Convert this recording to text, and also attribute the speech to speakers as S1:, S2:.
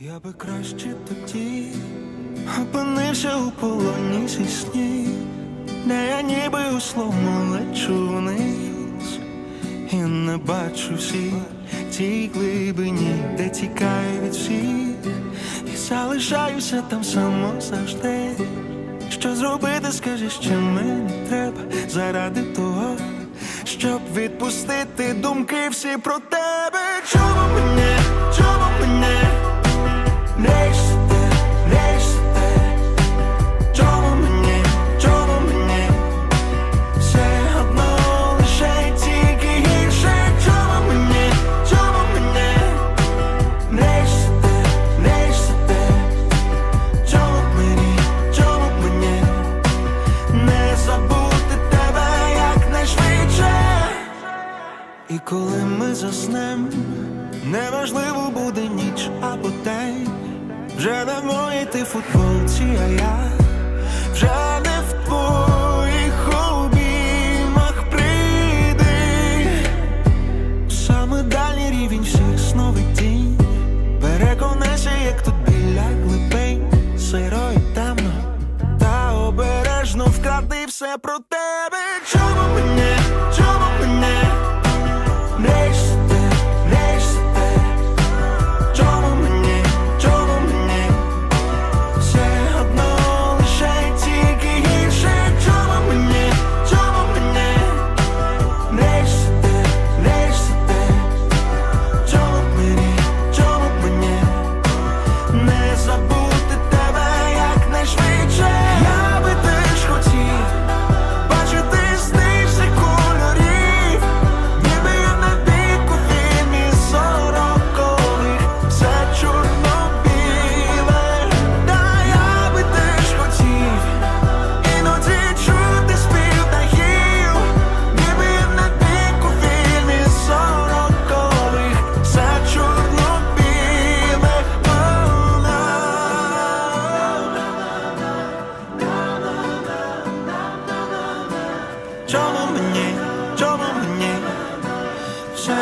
S1: Я би краще тоді опинився у полоні зі снів, де я ніби у словно лечу вниз і не бачу всіх тій глибині, де тікаю від всіх, і залишаюся там само завжди. Що зробити, скажи, що мені треба заради того, щоб відпустити думки всі про тебе. І коли ми заснем, неважливо буде ніч або день. Вже не в моїй ти футболці, а я вже не в твоїх обіймах прийди. Саме дальній рівень всіх сновидінь Переконайся, як тут біля глибин Сиро і темно Та обережно вкради все про тебе Чому мене, чому мене Чому мені, чому мені все